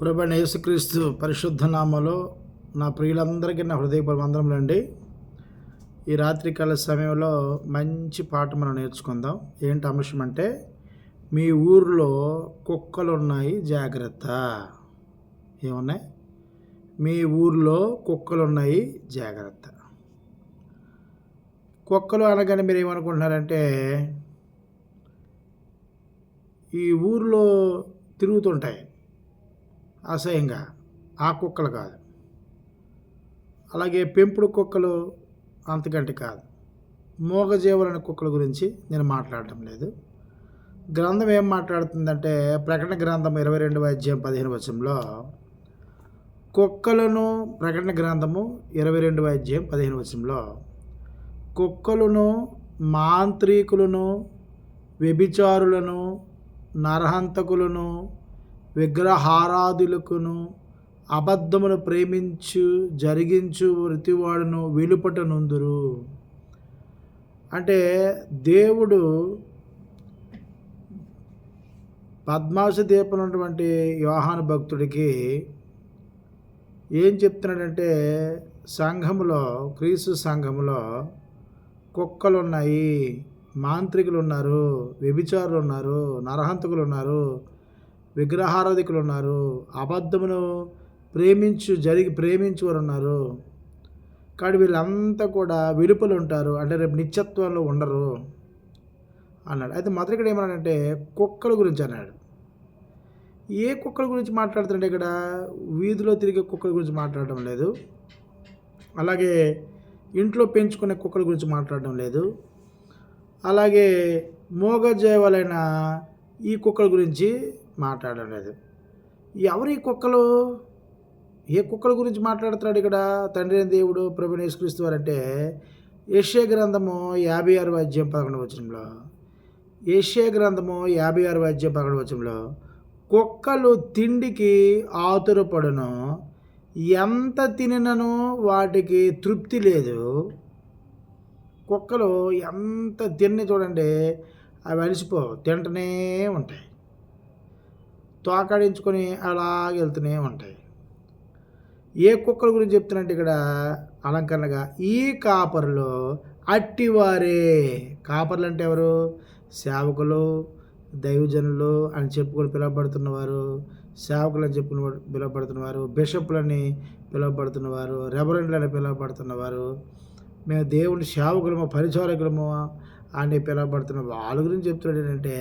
ప్రభు యేసుక్రీస్తు పరిశుద్ధ నామలో నా ప్రియులందరికీ నా హృదయపూర్వ వందనములండి ఈ రాత్రికాల సమయంలో మంచి పాట మనం నేర్చుకుందాం. ఏంటి అంశం అంటే మీ ఊర్లో కుక్కలు ఉన్నాయి జాగ్రత్త. ఏమున్నాయి? మీ ఊర్లో కుక్కలు ఉన్నాయి జాగ్రత్త. కుక్కలు అనగానే మీరు ఏమనుకుంటున్నారంటే ఈ ఊర్లో తిరుగుతుంటాయి. అసహ్యంగా. ఆ కుక్కలు కాదు. అలాగే పెంపుడు కుక్కలు అంతకంటే కాదు. మూగజీవులనే కుక్కల గురించి నేను మాట్లాడటం లేదు. గ్రంథం ఏం మాట్లాడుతుందంటే ప్రకటన గ్రంథం ఇరవై రెండు అధ్యాయం పదిహేను వచనంలో కుక్కలను ప్రకటన గ్రంథము ఇరవై రెండు అధ్యాయం పదిహేను వచనంలో కుక్కలను మాంత్రికులను వ్యభిచారులను నరహంతకులను విగ్రహారాధులకును అబద్ధమును ప్రేమించు జరిగించు ప్రతివాడును వెలుపట నుందురు అంటే దేవుడు పద్మాసు దీపం ఉన్నటువంటి యోహాను భక్తుడికి ఏం చెప్తున్నాడంటే సంఘములో క్రీస్తు సంఘములో కుక్కలు ఉన్నాయి మాంత్రికులు ఉన్నారు వ్యభిచారులు ఉన్నారు నరహంతకులు ఉన్నారు విగ్రహారాధికులు ఉన్నారు అబద్ధమును ప్రేమించు జరిగి ప్రేమించువారు ఉన్నారు కానీ వీళ్ళంతా కూడా వెలుపలు ఉంటారు అంటే రేపు నిత్యత్వంలో ఉండరు అన్నాడు. అయితే మొదటి ఇక్కడ ఏమన్నాడంటే కుక్కల గురించి అన్నాడు. ఏ కుక్కల గురించి మాట్లాడుతుంటే ఇక్కడ? వీధిలో తిరిగే కుక్కల గురించి మాట్లాడడం లేదు. అలాగే ఇంట్లో పెంచుకునే కుక్కల గురించి మాట్లాడడం లేదు. అలాగే మోగజేవలైన ఈ కుక్కల గురించి మాట్లాడడం లేదు. ఎవరు ఈ కుక్కలు? ఏ కుక్కల గురించి మాట్లాడుతున్నాడు ఇక్కడ? తండ్రి దేవుడు ప్రభు యేసుక్రీస్తు వారంటే ఏషియా గ్రంథము యాభై ఆరు అధ్యాయం పదకొండు వచనంలో ఏషియా గ్రంథము యాభై ఆరు అధ్యాయం పదకొండు వచనంలో కుక్కలు తిండికి ఆతురపడును ఎంత తినను వాటికి తృప్తి లేదు. కుక్కలు ఎంత తిన్ని చూడండి అవి అలిసిపోవు తింటూనే ఉంటాయి. తోకాడించుకొని అలాగే వెళ్తూనే ఉంటాయి. ఏ కుక్కల గురించి చెప్తున్నట్టు ఇక్కడ అలంకరణగా ఈ కాపరులో అట్టివారే. కాపర్లు అంటే ఎవరు? సేవకులు దైవజనులు అని చెప్పుకొని పిలువబడుతున్నవారు సేవకులు అని చెప్పుకుని పిలువబడుతున్నవారు బిషప్లని పిలువబడుతున్నవారు రెబరెండ్లని పిలువబడుతున్నవారు. మేము దేవుని సేవకులము పరిచారకులము అని పిలువబడుతున్న వాళ్ళ గురించి చెప్తున్నాడు ఏంటంటే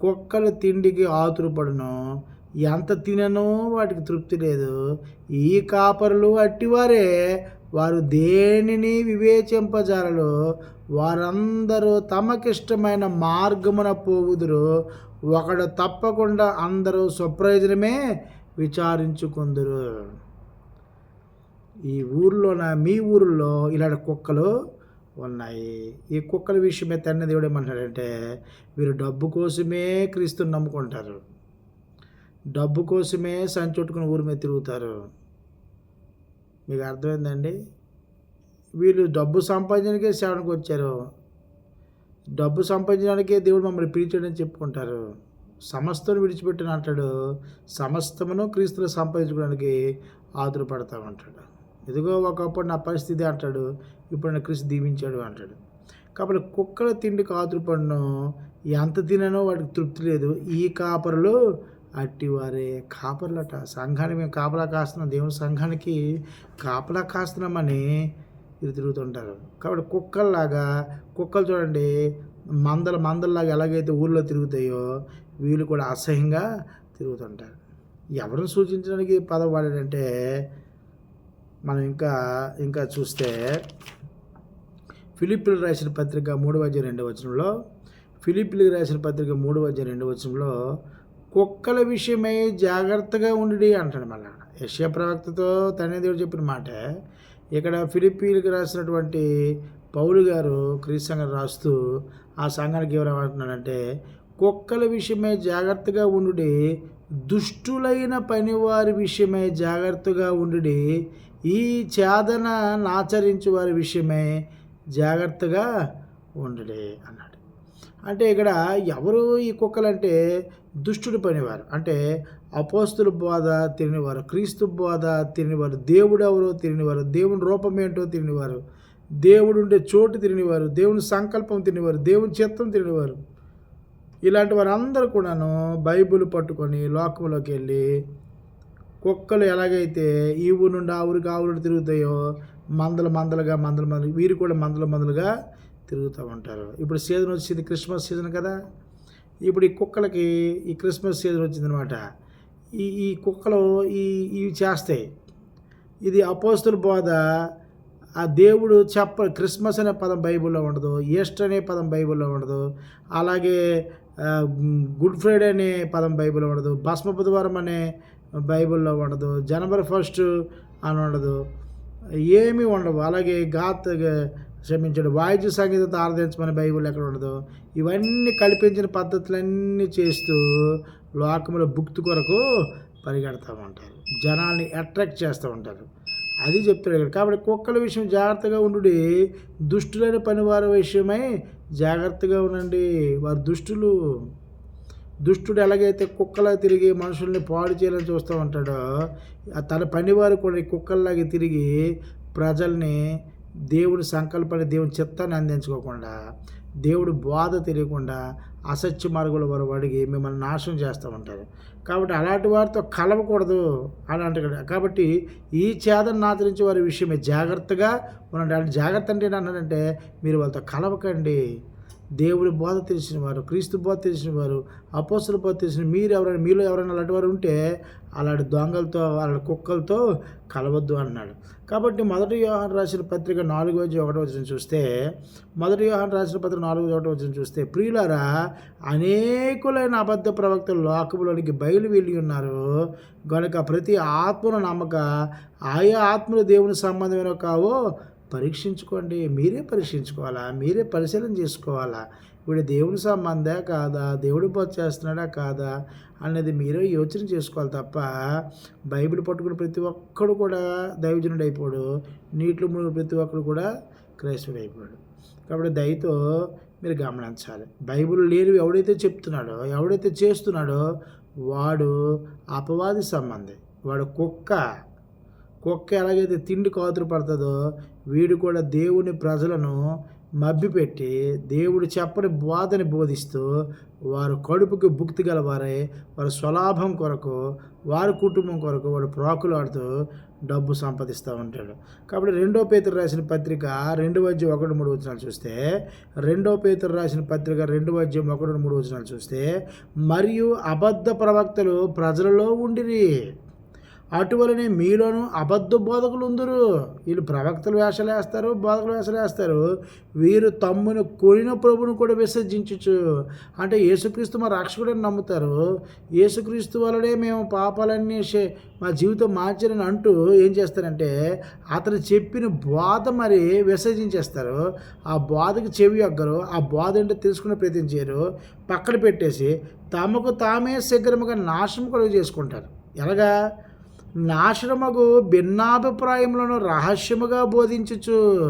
కుక్కలు తిండికి ఆతురపడను ఎంత తిననో వాటికి తృప్తి లేదు. ఈ కాపరులు అట్టివారే వారు దేనిని వివేచింపజాలరు? వారందరూ తమకిష్టమైన మార్గమున పోవుదురు. ఒకడు తప్పకుండా అందరూ స్వప్రయోజనమే విచారించుకుందరు. ఈ ఊర్లోన మీ ఊరిలో ఇలాంటి కుక్కలు ఉన్నాయి. ఈ కుక్కల విషయమే తండ్రి దేవుడు ఏమంటాడంటే వీరు డబ్బు కోసమే క్రీస్తుని నమ్ముకుంటారు. డబ్బు కోసమే సంచుట్టుకుని ఊరి మీద తిరుగుతారు. మీకు అర్థమైందండి? వీళ్ళు డబ్బు సంపాదించడానికే సేవనకు వచ్చారు. డబ్బు సంపాదించడానికే దేవుడు మమ్మల్ని పిలిచాడని చెప్పుకుంటారు. సమస్తను విడిచిపెట్టిన అంటాడు. సమస్తమును క్రీస్తులు సంపాదించుకోవడానికి ఆతురపడతా ఉంటాడు. ఇదిగో ఒకప్పుడు నా పరిస్థితి అంటాడు. ఇప్పుడు నా దీవించాడు అంటాడు. కాబట్టి కుక్కల తిండికి ఆతురపడను ఎంత తిననో వాటికి తృప్తి లేదు. ఈ కాపరులు అట్టివారే కాపర్లట. సంఘానికి మేము కాపలా కాస్తున్నాం. దేవుని సంఘానికి కాపలా కాస్తున్నామని ఇది తిరుగుతుంటారు. కాబట్టి కుక్కల్లాగా కుక్కలు చూడండి మందల మందల్లాగా ఎలాగైతే ఊళ్ళో తిరుగుతాయో వీళ్ళు కూడా అసహ్యంగా తిరుగుతుంటారు. ఎవరిని సూచించడానికి పదం వాడాడంటే మనం ఇంకా ఇంకా చూస్తే ఫిలిపిల్ రాసిన పత్రిక మూడవ అధ్యాయం రెండవ వచనంలో ఫిలిపిల్కి రాసిన పత్రిక మూడవ అధ్యాయం రెండవ వచనంలో కుక్కల విషయమై జాగ్రత్తగా ఉండి అంటాడు మళ్ళా. యశ్య ప్రవక్తతో తనే దేవుడు చెప్పిన మాట ఇక్కడ ఫిలిపీలకు రాసినటువంటి పౌలు గారు క్రీస్తు రాస్తూ ఆ సంఘానికి ఎవరేమంటున్నాడంటే కుక్కల విషయమే జాగ్రత్తగా ఉండు దుష్టులైన పనివారి విషయమే జాగ్రత్తగా ఉండుడి ఈ చేదన నాచరించు వారి విషయమే జాగ్రత్తగా ఉండడే అన్నాడు. అంటే ఇక్కడ ఎవరు ఈ కుక్కలు అంటే దుష్టుడు పనివారు. అంటే అపోస్తుల బోధ తిరిగినవారు క్రీస్తు బోధ తిరిగినవారు దేవుడు ఎవరో తిరిగినవారు దేవుని రూపం ఏంటో తిరిగినవారు దేవుడు ఉండే చోటు తిరిగినవారు దేవుని సంకల్పం తిరిగినవారు దేవుని చిత్తం తిరిగినవారు. ఇలాంటి వారందరూ కూడాను బైబిల్ పట్టుకొని లోకంలోకి వెళ్ళి కుక్కలు ఎలాగైతే ఈ ఊరు నుండి ఆ ఊరికి ఆ ఊరు తిరుగుతాయో మందల మందలుగా మందల మందలు వీరు కూడా మందల మందలుగా తిరుగుతూ ఉంటారు. ఇప్పుడు సీజన్ వచ్చింది క్రిస్మస్ సీజన్ కదా. ఇప్పుడు ఈ కుక్కలకి ఈ క్రిస్మస్ సీజన్ వచ్చిందనమాట ఈ ఈ కుక్కలు ఈ ఇవి చేస్తాయి ఇది అపోస్తుల బోధ ఆ దేవుడు చెప్ప క్రిస్మస్ అనే పదం బైబిల్లో ఉండదు ఈస్టర్ అనే పదం బైబిల్లో ఉండదు అలాగే గుడ్ ఫ్రైడే అనే పదం బైబిల్లో ఉండదు భస్మ బుధవారం అనే బైబిల్లో ఉండదు జనవరి ఫస్ట్ అని ఉండదు. ఏమీ ఉండవు. అలాగే గాత్ క్షమించండి వాయిద్య సంగీతం ఆరాధించమని బైబిల్ ఎక్కడ ఉండదు. ఇవన్నీ కల్పించిన పద్ధతులన్నీ చేస్తూ లోకంలో భుక్తి కొరకు పరిగెడతా ఉంటారు. జనాల్ని అట్రాక్ట్ చేస్తూ ఉంటారు. అది చెప్తాడు ఇక్కడ. కాబట్టి కుక్కల విషయం జాగ్రత్తగా ఉండు దుష్టులైన పనివారి విషయమై జాగ్రత్తగా ఉండండి. వారు దుష్టులు దుష్టుడు ఎలాగైతే కుక్కలా తిరిగి మనుషుల్ని పాడు చేయాలని చూస్తూ ఉంటాడో తన పనివారు కూడా కుక్కల్లాగా తిరిగి ప్రజల్ని దేవుడి సంకల్పాన్ని దేవుని చిత్తాన్ని అందించుకోకుండా దేవుడు బోధ తెలియకుండా అసత్య మార్గుల వారు అడిగి మిమ్మల్ని నాశనం చేస్తూ ఉంటారు. కాబట్టి అలాంటి వారితో కలవకూడదు అని అంటాడు కాబట్టి ఈ చేదను ఆచరించే వారి విషయమే జాగ్రత్తగా ఉండండి. అంటే జాగ్రత్త అంటే ఏంటంటే మీరు వాళ్ళతో కలవకండి. దేవుడి బోధ తెలిసిన వారు క్రీస్తు బోధ తెలిసిన వారు అపోసల బోధ తెలిసిన మీరు ఎవరైనా మీలో ఎవరైనా అలాంటి వారు ఉంటే అలాంటి దొంగలతో అలాంటి కుక్కలతో కలవద్దు అన్నాడు. కాబట్టి మొదటి వ్యవహారం రాసిన పత్రిక నాలుగు వచ్చి ఒకటో వచ్చిన చూస్తే మొదటి వ్యవహారం రాసిన పత్రిక నాలుగు ఒకటో వచ్చిన చూస్తే ప్రియులారా అనేకులైన అబద్ధ ప్రవక్తలు లోకములోనికి బయలు వెళ్ళి ఉన్నారు. గనుక ప్రతి ఆత్మను నమ్మక ఆయా ఆత్మలు దేవుని సంబంధమైన కావో పరీక్షించుకోండి మీరే పరీక్షించుకోవాలా మీరే పరిశీలన చేసుకోవాలా? వీడు దేవుని సంబంధా కాదా దేవుడు బోధ చేస్తున్నాడా కాదా అనేది మీరే యోచన చేసుకోవాలి తప్ప బైబిల్ పట్టుకుని ప్రతి ఒక్కడు కూడా దైవజనుడు అయిపోడు నీటిలో మునిగిన ప్రతి ఒక్కడు కూడా క్రైస్తవుడు అయిపోయాడు కాబట్టి దయతో మీరు గమనించాలి. బైబిల్ లేనివి ఎవడైతే చెప్తున్నాడో ఎవడైతే చేస్తున్నాడో వాడు అపవాది సంబంధి వాడు కుక్క కుక్క ఎలాగైతే తిండి కాతులు పడుతుందో వీడు కూడా దేవుని ప్రజలను మభ్యపెట్టి దేవుడు చెప్పని బోధని బోధిస్తూ వారు కడుపుకి భుక్తి గలవారై వారి స్వలాభం కొరకు వారి కుటుంబం కొరకు వాడు ప్రాకులాడుతూ డబ్బు సంపాదిస్తూ ఉంటాడు. కాబట్టి రెండో పేతురు రాసిన పత్రిక రెండు వద్యం ఒకటి మూడు వచనాలు చూస్తే రెండో పేతురు రాసిన పత్రిక రెండు వద్యం ఒకటి మూడు వచనాలు చూస్తే మరియు అబద్ధ ప్రవక్తలు ప్రజలలో ఉండిరి. అటువలనే మీలోనూ అబద్ధ బోధకులు ఉందరు వీళ్ళు ప్రవక్తలు వేషాలు వేస్తారు బోధకులు వేషాలు వేస్తారు. వీరు తమ్మును కొనిన ప్రభును కూడా విసర్జించచ్చు అంటే యేసుక్రీస్తు మా రక్షకుడని నమ్ముతారు. యేసుక్రీస్తు వలనే మేము పాపాలన్నీ మా జీవితం మార్చారని అంటూ ఏం చేస్తారంటే అతను చెప్పిన బోధ మరి విసర్జించేస్తారు. ఆ బోధకు చెవి ఒగ్గరు ఆ బోధ ఏంటో తెలుసుకునే ప్రయత్నం చేయరు. పక్కన పెట్టేసి తమకు తామే శీఘ్రముగా నాశనం కూడా చేసుకుంటారు ఎలాగా? నాశనమగు భిన్నాభిప్రాయములను రహస్యముగా బోధించచ్చు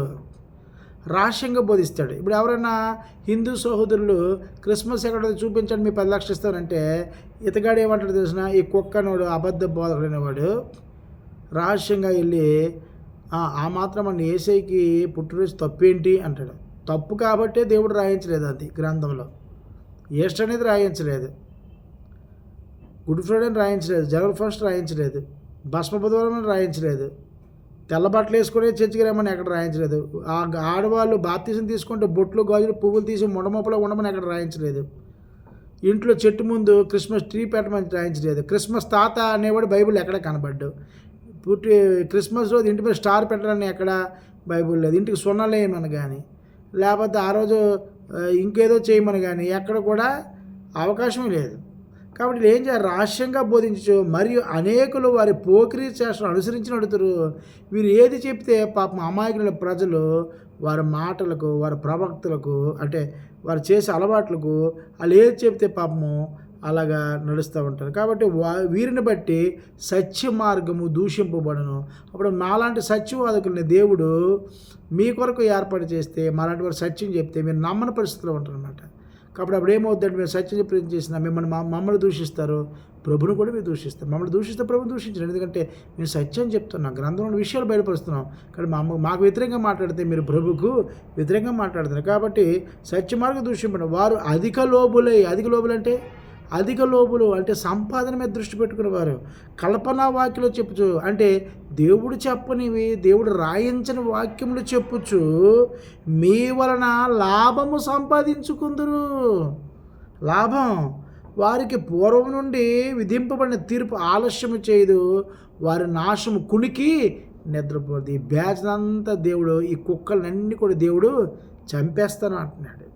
రహస్యంగా బోధిస్తాడు. ఇప్పుడు ఎవరైనా హిందూ సహోదరులు క్రిస్మస్ ఎక్కడ చూపించండి మీ పది లక్షలు ఇస్తానంటే ఇతగాడు ఏమంటాడు తెలిసిన? ఈ కుక్కనోడు అబద్ధ బోధకుడైనవాడు రహస్యంగా వెళ్ళి "ఆ, మాత్రం అన్న ఏసైకి పుట్టినరోజు తప్పేంటి? అంటాడు. తప్పు కాబట్టే దేవుడు రాయించలేదు అది గ్రంథంలో. ఈస్టర్ అనేది రాయించలేదు. గుడ్ ఫ్రైడే అని రాయించలేదు. జనవరి ఫస్ట్ రాయించలేదు. భస్మబుధవారం రాయించలేదు. తెల్ల బట్టలు వేసుకునే చర్చికి రమ్మని ఎక్కడ రాయించలేదు. ఆ ఆడవాళ్ళు బాప్తీసం తీసుకుంటే బొట్లు గాజులు పువ్వులు తీసి ముడమొప్పలో ఉండమని ఎక్కడ రాయించలేదు. ఇంట్లో చెట్టు ముందు క్రిస్మస్ ట్రీ పెట్టమని రాయించలేదు. క్రిస్మస్ తాత అనేవాడు బైబిల్ ఎక్కడ కనబడ్డు? పుట్టి క్రిస్మస్ రోజు ఇంటి మీద స్టార్ పెట్టడానికి ఎక్కడ బైబిల్ లేదు. ఇంటికి సున్నలేయమని కానీ లేకపోతే ఆ రోజు ఇంకేదో చేయమని కానీ ఎక్కడ కూడా అవకాశం లేదు. కాబట్టి వీళ్ళు ఏం చేయాలి? రహస్యంగా బోధించు. మరియు అనేకులు వారి పోకిరీ చేష్టను అనుసరించి నడుతురు వీరు ఏది చెప్తే పాపం అమాయకుల ప్రజలు వారి మాటలకు వారి ప్రవక్తలకు అంటే వారు చేసే అలవాట్లకు వాళ్ళు ఏది చెప్తే పాపము అలాగా నడుస్తూ ఉంటారు. కాబట్టి వా వీరిని బట్టి సత్య మార్గము దూషింపబడను. అప్పుడు నాలాంటి సత్యవాదకుల్ని దేవుడు మీ కొరకు ఏర్పాటు చేస్తే మాలాంటి వారు సత్యం చెప్తే మీరు నమ్మని పరిస్థితిలో ఉంటారన్నమాట. కాబట్టి అప్పుడు ఏమవుతుందంటే మేము సత్యం ప్రయత్నం చేసిన మిమ్మల్ని మా- మమ్మల్ని దూషిస్తారు. ప్రభుని కూడా మీరు దూషిస్తారు మమ్మల్ని దూషిస్తే ప్రభుని దూషించారు. ఎందుకంటే మేము సత్యం చెప్తున్నాం. గ్రంథంలో విషయాలు బయటపరుస్తున్నాం కానీ మా మాకు వ్యతిరేకంగా మాట్లాడితే మీరు ప్రభుకు వ్యతిరేకంగా మాట్లాడుతున్నారు. కాబట్టి సత్య మార్గం దూషింపండి. వారు అధిక లోబులై అధిక లోబులు అంటే అధిక లోబులు అంటే సంపాదన మీద దృష్టి పెట్టుకునేవారు. కల్పనా వాక్యలో చెప్పుచు అంటే దేవుడు చెప్పనివి దేవుడు రాయించని వాక్యములు చెప్పుచు మీ వలన లాభము సంపాదించుకుందరు. లాభం? వారికి పూర్వం నుండి విధింపబడిన తీర్పు ఆలస్యము చేయదు. వారి నాశము కునికి నిద్రపోతుంది ఈ బ్యాచ్ అంతా దేవుడు ఈ కుక్కలన్నీ కూడా దేవుడు చంపేస్తాను అంటున్నాడు.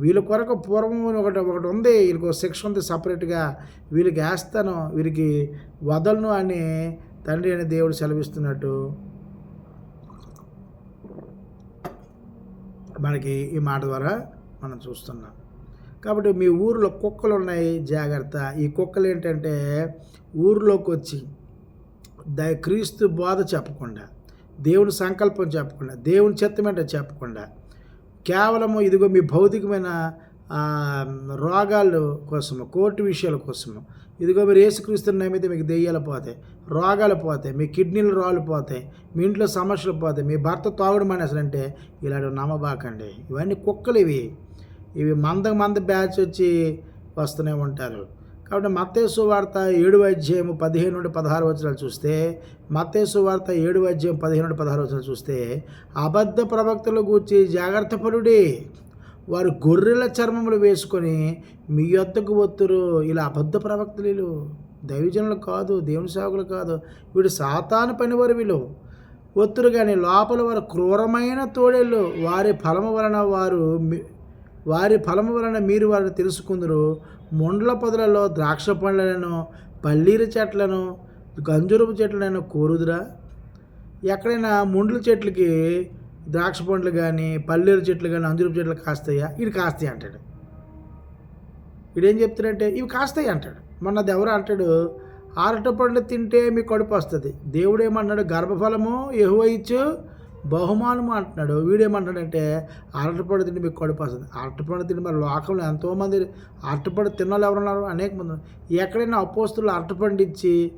వీళ్ళ కొరకు పూర్వం ఒకటి ఒకటి ఉంది. వీళ్ళకి శిక్ష ఉంది సపరేట్గా. వీళ్ళకి వేస్తాను వీరికి వదలను అని తండ్రి అని దేవుడు సెలవిస్తున్నట్టు. మనకి ఈ మాట ద్వారా మనం చూస్తున్నాం. కాబట్టి మీ ఊరిలో కుక్కలు ఉన్నాయి. జాగ్రత్త. ఈ కుక్కలు ఏంటంటే ఊరిలోకి వచ్చి ద క్రీస్తు బోధ చెప్పకుండా దేవుని సంకల్పం చెప్పకుండా దేవుని చెత్తమేంటో చెప్పకుండా కేవలము ఇదిగో మీ భౌతికమైన రోగాలు కోసము కోర్టు విషయాల కోసము. ఇదిగో మీరు ఏసుక్రీస్తున్న నమ్మితే మీకు దెయ్యాలు పోతాయి రోగాలు పోతాయి మీ కిడ్నీలు రాళ్ళు పోతాయి మీ ఇంట్లో సమస్యలు పోతాయి మీ భర్త తాగుడు మానేసాలంటే ఇలాంటివి నమ్మబాకండి. ఇవన్నీ కుక్కలు ఇవి. ఇవి మంద మంద బ్యాచ్ వచ్చి వస్తూనే ఉంటారు. కాబట్టి మత్తేసు వార్త ఏడు అధ్యాయం పదిహేను నుండి పదహారు వచనాలు చూస్తే మత్తేసు వార్త ఏడు అధ్యాయం పదిహేను నుండి పదహారు వచనాలు చూస్తే అబద్ధ ప్రవక్తలు గూర్చి జాగ్రత్తపరుడి వారు గొర్రెల చర్మములు వేసుకొని మీ యొద్దకు వత్తురు. ఇలా అబద్ధ ప్రవక్తలు వీళ్ళు దైవజనులు కాదు దేవుని సేవకులు కాదు వీడు సాతాను పనివారు వీళ్ళు. ఒత్తురు కానీ లోపల వారు క్రూరమైన తోడేళ్ళు. వారి ఫలము వలన వారు మీ- వారి ఫలము వలన మీరు వారిని తెలుసుకుందరు. ముండ్ల పొదలలో ద్రాక్ష పండ్లను పల్లీరు చెట్లను గంజురపు చెట్లను కోరుదురా? ఎక్కడైనా ముండ్ల చెట్లకి ద్రాక్ష పండ్లు కానీ పల్లీరు చెట్లు కానీ అంజురపు చెట్లు కాస్తాయా? ఇవి కాస్తాయి అంటాడు. వీడేం చెప్తాడంటే ఇవి కాస్తాయి అంటాడు. మొన్నది ఎవరు అంటాడు అరటి పండు తింటే మీ కడుపు వస్తుంది. దేవుడు ఏమన్నాడు గర్భఫలము ఎహువ ఇచ్చు బహుమానం అంటున్నాడు. వీడేమంటాడంటే అరటిపండు తిండి మీకు కడుపు వస్తుంది. అరటిపండు తిండి మరి లోకంలో ఎంతోమంది అరటిపండు తిన్నోళ్ళు ఎవరున్నారు అనేక మంది ఎక్కడైనా అపోస్తులు అరటిపండు ఇచ్చి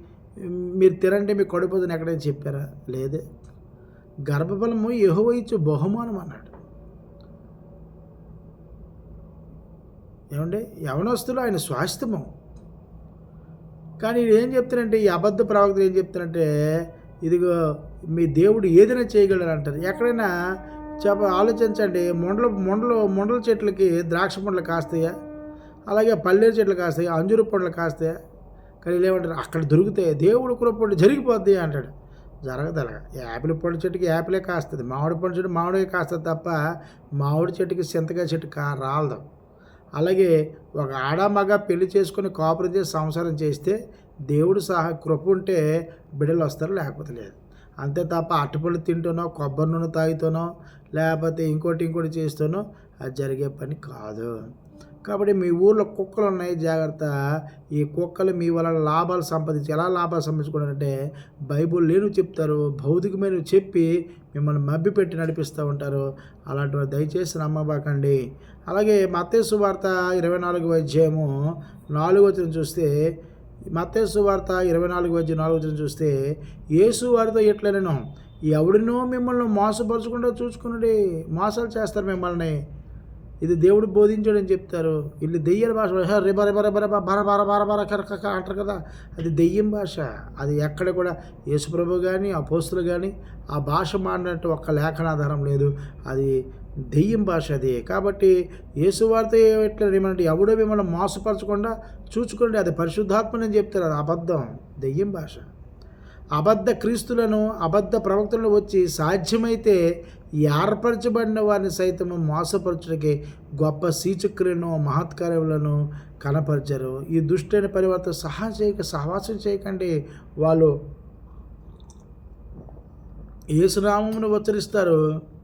మీరు తినంటే మీకు కడుపు వద్దని ఎక్కడైనా చెప్పారా? లేదే. గర్భఫలము ఎహువ ఇచ్చు బహుమానం అన్నాడు. ఏమండి? యవనస్తులు ఆయన స్వాస్థ్యము. కానీ ఏం చెప్తారంటే ఈ అబద్ధ ప్రవక్తలు ఏం చెప్తారంటే ఇదిగో మీ దేవుడు ఏదైనా చేయగలరు అంటారు. ఎక్కడైనా చెప్ప ఆలోచించండి. మొండలు మొండలు మొండల చెట్లకి ద్రాక్ష పండ్లు కాస్తాయా? అలాగే పల్లీల చెట్లు కాస్తాయి? అంజూరు పండ్లు కాస్తాయా? కానీ ఏమంటారు అక్కడ దొరుకుతాయి దేవుడు కృపడు జరిగిపోద్ది అంటాడు. జరగదు యాపిల్ పండు చెట్టుకి యాపిలే కాస్తుంది. మామిడి పండు చెట్టు మామిడి కాస్తుంది తప్ప మామిడి చెట్టుకి చింతకాయ చెట్టు కా రాలదు. అలాగే ఒక ఆడ మగ పెళ్ళి చేసుకొని కాపురం చేసి సంసారం చేస్తే దేవుడు సహా కృప ఉంటే బిడ్డలు వస్తారు లేకపోతే లేదు. అంతే తప్ప అట్టుపళ్ళు తింటూనో కొబ్బరి నూనె తాగుతానో లేకపోతే ఇంకోటి ఇంకోటి చేస్తానో అది జరిగే పని కాదు. కాబట్టి మీ ఊర్లో కుక్కలు ఉన్నాయి జాగ్రత్త. ఈ కుక్కలు మీ వల్ల లాభాలు సంపాదించి ఎలా లాభాలు సంపాదించుకోవాలంటే బైబుల్ లేను చెప్తారు భౌతికమైన చెప్పి మిమ్మల్ని మబ్బి పెట్టి నడిపిస్తూ ఉంటారు. అలాంటి వారు దయచేసి నమ్మబాకండి. అలాగే మత్స్సు వార్త ఇరవై నాలుగు అధ్యాయము నాలుగు వచ్చిన చూస్తే మత్తేసు వార్త ఇరవై నాలుగు వచ్చి నాలుగు వచ్చిన చూస్తే యేసు వారితో ఎట్లనను ఎవడినో మిమ్మల్ని మోసపరచకుండా చూసుకున్నాడు మోసాలు చేస్తారు మిమ్మల్ని. ఇది దేవుడు బోధించాడని చెప్తారు. వీళ్ళు దెయ్యాల భాష. రిబ రిబ రిబ రిబ బర బర బర బర కర అంటారు కదా. అది దెయ్యం భాష. అది ఎక్కడ కూడా యేసుప్రభు కానీ అపోస్తులు కానీ ఆ భాష మాడినట్టు ఒక్క లేఖనాధారం లేదు. అది దెయ్యం భాష అది. కాబట్టి యేసువార్త ఎట్లా ఏమంటే ఎవడో మిమ్మల్ని మోసపరచకుండా చూచుకోండి అది పరిశుద్ధాత్మని చెప్తారు. అది అబద్ధం దెయ్యం భాష. అబద్ధ క్రీస్తులను అబద్ధ ప్రవక్తలను వచ్చి సాధ్యమైతే ఏర్పరచబడిన వారిని సైతము మోసపరచుడికి గొప్ప సీచక్రులను మహత్కార్యములను కనపరిచారు. ఈ దుష్టైన పరివర్తన సహా చేయక సహవాసం చేయకండి. వాళ్ళు ఏసునామమును ఉచ్చరిస్తారు.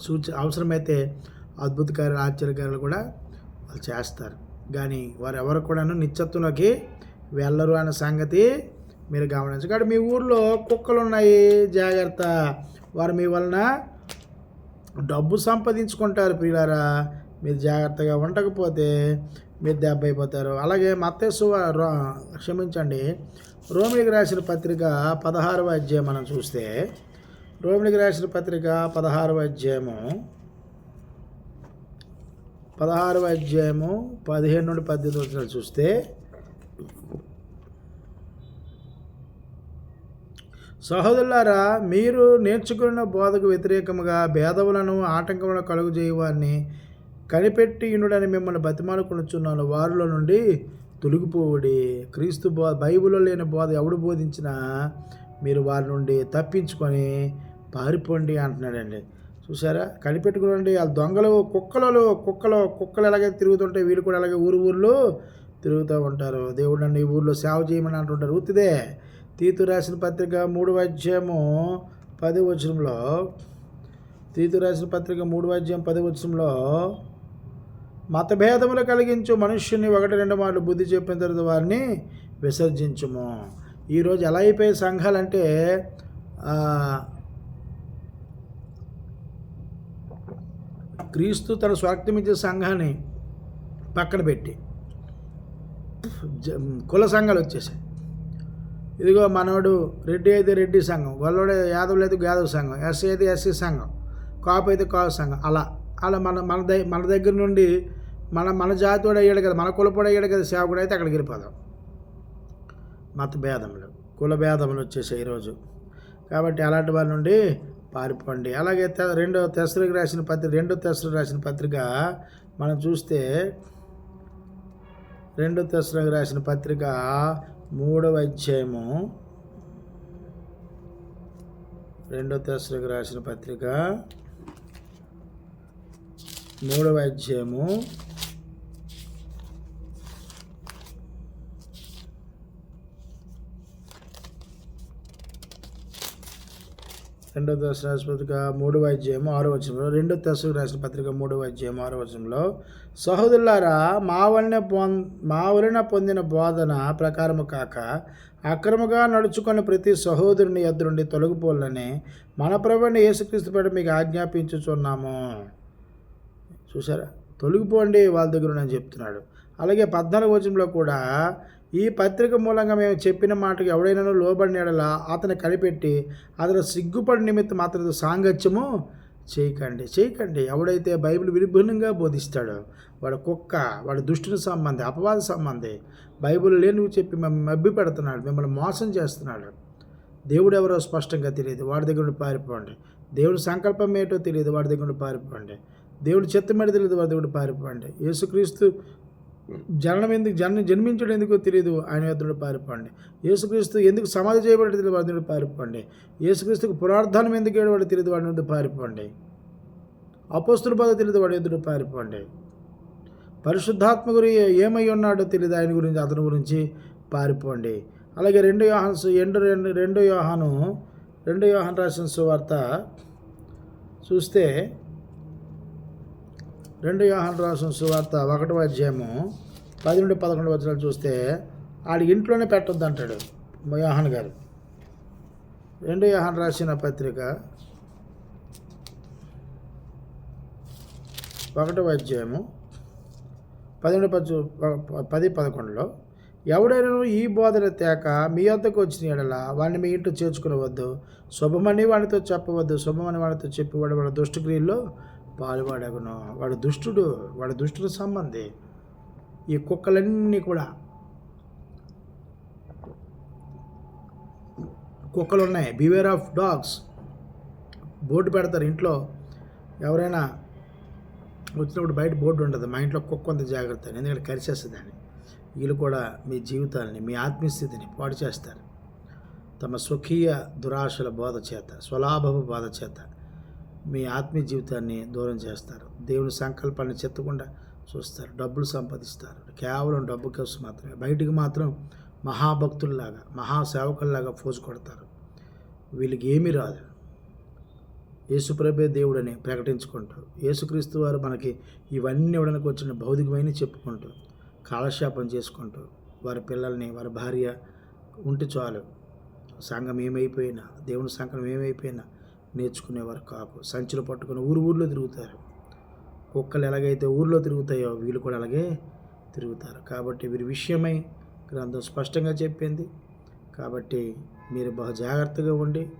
సూచ అవసరమైతే అద్భుత కార్యాలు ఆశ్చర్యకార్యాలు కూడా వాళ్ళు చేస్తారు. కానీ వారు ఎవరు కూడాను నిత్యత్వంలోకి వెళ్ళరు అనే సంగతి మీరు గమనించు కాబట్టి మీ ఊర్లో కుక్కలు ఉన్నాయి జాగ్రత్త. వారు మీ వలన డబ్బు సంపాదించుకుంటారు ప్రియులారా. మీరు జాగ్రత్తగా ఉండకపోతే మీరు దెబ్బ అయిపోతారు అలాగే మత్తేసు క్షమించండి. రోమికి రాసిన పత్రిక పదహారవ అధ్యాయం మనం చూస్తే రోమిలికి రాసిన పత్రిక పదహారవ అధ్యాయము. పదహారవ అధ్యాయము పదిహేను నుండి పద్దెనిమిది వచ్చిన చూస్తే సహోదరులారా మీరు నేర్చుకున్న బోధకు వ్యతిరేకముగా భేదవులను ఆటంకములను కలుగు చేయవారిని కనిపెట్టి ఇనుడని మిమ్మల్ని బతిమాలుకొనుచున్నాను. వారిలో నుండి తొలగిపోవుడి. క్రీస్తు బో బైబిల్లో లేని బోధ ఎవడు బోధించినా మీరు వారి నుండి తప్పించుకొని పారిపోండి అంటున్నాడండి. చూసారా కనిపెట్టుకోండి ఆ దొంగలు కుక్కలలో కుక్కలు కుక్కలు ఎలాగే తిరుగుతుంటే వీళ్ళు కూడా అలాగే ఊరు ఊర్లో తిరుగుతూ ఉంటారు. దేవుడు నన్ను ఈ ఊర్లో సేవ చేయమని అంటుంటారు. ఉత్తిదే తీతు రాసిన పత్రిక మూడు అధ్యాయము పది వచనంలో తీతు రాసిన పత్రిక మూడు అధ్యాయం పది వచనంలో మతభేదములు కలిగించు మనుష్యుని ఒకటి రెండు మాటలు బుద్ధి చెప్పిన తర్వాత వారిని విసర్జించము. ఈరోజు ఎలా అయిపోయే సంఘాలంటే క్రీస్తు తన స్వాగతమించే సంఘాన్ని పక్కన పెట్టి కుల సంఘాలు వచ్చేసాయి. ఇదిగో మనోడు రెడ్డి అయితే రెడ్డి సంఘం గొల్లడు యాదవులు అయితే యాదవ్ సంఘం ఎస్సీ అయితే ఎస్సీ సంఘం కాపు అయితే కాపు సంఘం అలా అలా మన మన దగ్గర మన దగ్గర నుండి మన మన జాతివాడు అయ్యాడు కదా మన కులపడు అయ్యాడు కదా సేవకుడు అయితే అక్కడికి వెళ్ళిపోదాం. మత భేదములు కుల భేదములు వచ్చేసాయి ఈరోజు. కాబట్టి అలాంటి వారి నుండి పారిపోండి. అలాగే రెండో తెసరికి రాసిన పత్రిక రెండో తెసరికి రాసిన పత్రిక మనం చూస్తే రెండో తెసరికి రాసిన పత్రిక మూడవ అధ్యాయము రెండో తెసరికి రాసిన పత్రిక మూడవ అధ్యాయము రెండో దశ రాసిన పత్రిక మూడవ అధ్యాయం ఆరో వచనంలో రెండో దశకు రాసిన పత్రిక మూడవ అధ్యాయం ఆరో వచనంలో సహోదరులారా మా వలన పొ మా వలన పొందిన బోధన ప్రకారము కాక అక్రమగా నడుచుకున్న ప్రతి సహోదరుని ఎదురుండి తొలగిపోలని మన ప్రభుని యేసుక్రీస్తు పడి మీకు ఆజ్ఞాపించుచున్నాము. చూసారా తొలగిపోండి వాళ్ళ దగ్గర నేను చెప్తున్నాడు. అలాగే పద్నాలుగు వచనంలో కూడా ఈ పత్రిక మూలంగా మేము చెప్పిన మాటకు ఎవడైనా లోబడినలా అతను కనిపెట్టి అతను సిగ్గుపడి నిమిత్తం అతని సాంగత్యము చేయకండి చేయకండి. ఎవడైతే బైబిల్ విభిన్నంగా బోధిస్తాడో వాడు కుక్క వాడు దుష్టుని సంబంధి అపవాద సంబంధి బైబిల్ లేనివి చెప్పి మిమ్మల్ని మబ్బి పెడుతున్నాడు మిమ్మల్ని మోసం చేస్తున్నాడు. దేవుడు ఎవరో స్పష్టంగా తెలియదు. వాడి దగ్గర నుండి పారిపోండి. దేవుడి సంకల్పం ఏంటో తెలియదు. వాడి దగ్గర నుండి పారిపోండి. దేవుడి చిత్తమేడ తెలియదు. వాడి దగ్గర పారిపోండి. యేసుక్రీస్తు జననం ఎందుకు జన జన్మించడం ఎందుకో తెలియదు ఆయన యొద్దుడు పారిపోండి యేసుక్రీస్తు ఎందుకు సమాధి చేయబడి తెలియదు వాడి నుండి పారిపోండి యేసుక్రీస్తుకు పురార్థానం ఎందుకు ఏడవాడు తెలియదు వాడి నుండి పారిపోండి అపోస్తుల బాధ తెలియదు వాడి ఎదురు పారిపోండి పరిశుద్ధాత్మ గురి ఏమై ఉన్నాడో తెలియదు ఆయన గురించి అతని గురించి పారిపోండి అలాగే రెండు యోహాన్ ఎండు రెండు రెండు యోహాను రెండు యోహాన్ రాసిన సువార్త చూస్తే రెండు యోహాన్ రాసిన సువార్త ఒకటో అధ్యాయము పది నుండి పదకొండు వచనాలు చూస్తే ఆడి ఇంట్లోనే పెట్టొద్దు అంటాడు యోహాన్ గారు. రెండు యోహాన్ రాసిన పత్రిక ఒకటో అధ్యాయము పదిహేను పది పది పదకొండులో ఎవడైనా ఈ బోధన తేక మీ వద్దకు వచ్చిన ఎడలా వాడిని మీ ఇంట్లో చేర్చుకునవద్దు. శుభమని వాడితో చెప్పవద్దు. శుభమని వాడితో చెప్పి వాడు వాడి దుష్టక్రియల్లో పాలువాడగును వాడు దుష్టుడు వాడు దుష్టుడు సంబంధి. ఈ కుక్కలన్నీ కూడా కుక్కలు ఉన్నాయి బివేర్ ఆఫ్ డాగ్స్ బోర్డు పెడతారు ఇంట్లో. ఎవరైనా వచ్చినప్పుడు బయట బోర్డు ఉండదు మా ఇంట్లో కుక్క కొంత జాగ్రత్త ఎందుకంటే కరిచేస్తుందని వీళ్ళు కూడా మీ జీవితాలని మీ ఆత్మీయస్థితిని పాడు చేస్తారు. తమ స్వకీయ దురాశల బోధ చేత స్వలాభపు బోధ చేత మీ ఆత్మీయ జీవితాన్ని దూరం చేస్తారు. దేవుని సంకల్పాన్ని చెత్తకుండా చూస్తారు. డబ్బులు సంపాదిస్తారు. కేవలం డబ్బు కోసం మాత్రమే. బయటికి మాత్రం మహాభక్తుల్లాగా మహాసేవకుల్లాగా ఫోజు కొడతారు. వీళ్ళకి ఏమీ రాదు. యేసుప్రభే దేవుడని ప్రకటించుకుంటూ యేసుక్రీస్తు వారు మనకి ఇవన్నీ ఇవ్వడానికి వచ్చిన భౌతికమైన చెప్పుకుంటూ కాలక్షేపం చేసుకుంటూ వారి పిల్లల్ని వారి భార్య ఉంటే చాలు. సంఘం ఏమైపోయినా దేవుని సంఘం ఏమైపోయినా నేర్చుకునేవారు కాకు సంచులు పట్టుకుని ఊరు ఊర్లో తిరుగుతారు. కుక్కలు ఎలాగైతే ఊర్లో తిరుగుతాయో వీళ్ళు కూడా అలాగే తిరుగుతారు. కాబట్టి వీరి విషయమై గ్రంథం స్పష్టంగా చెప్పింది. కాబట్టి మీరు బహు జాగ్రత్తగా ఉండి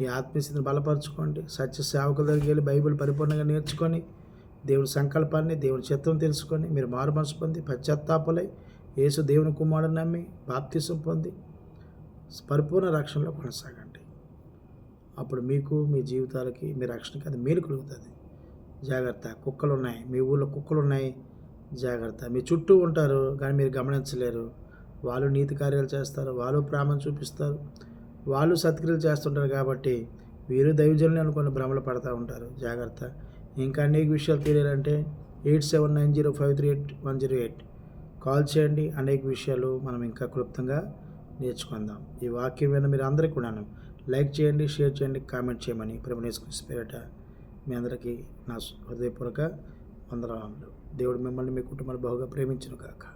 మీ ఆత్మీయతను బలపరచుకోండి. సత్య సేవకుల దగ్గరికి వెళ్ళి బైబిల్ పరిపూర్ణంగా నేర్చుకొని దేవుని సంకల్పాన్ని దేవుని చిత్తం తెలుసుకొని మీరు మారు మనసు పొంది పశ్చాత్తాపలై యేసు దేవుని కుమారుడు నమ్మి బాప్తిసం పొంది పరిపూర్ణ రక్షణలో కొనసాగండి. అప్పుడు మీకు మీ జీవితాలకి మీ రక్షణకి అది మేలు కలుగుతుంది. జాగ్రత్త. కుక్కలు ఉన్నాయి మీ ఊళ్ళో కుక్కలు ఉన్నాయి జాగ్రత్త. మీ చుట్టూ ఉంటారు కానీ మీరు గమనించలేరు. వాళ్ళు నీతి కార్యాలు చేస్తారు. వాళ్ళు ప్రేమను చూపిస్తారు. వాళ్ళు సత్క్రియలు చేస్తుంటారు కాబట్టి వీరు దైవజనులు అనుకుని భ్రమలు పడతా ఉంటారు. జాగ్రత్త. ఇంకా అనేక విషయాలు తెలియాలంటే eight seven nine zero five three eight one zero eight. Call చేయండి. అనేక విషయాలు మనం ఇంకా క్లుప్తంగా నేర్చుకుందాం. ఈ వాక్యం మీద మీరు అందరికీ కూడాను లైక్ చేయండి షేర్ చేయండి కామెంట్ చేయమని ప్రభునేశ్వరి స్పిరిట మీ అందరికీ నా హృదయపూర్వక వందనాలు. దేవుడు మిమ్మల్ని మీ కుటుంబాన్ని బహుగా ప్రేమించను కాక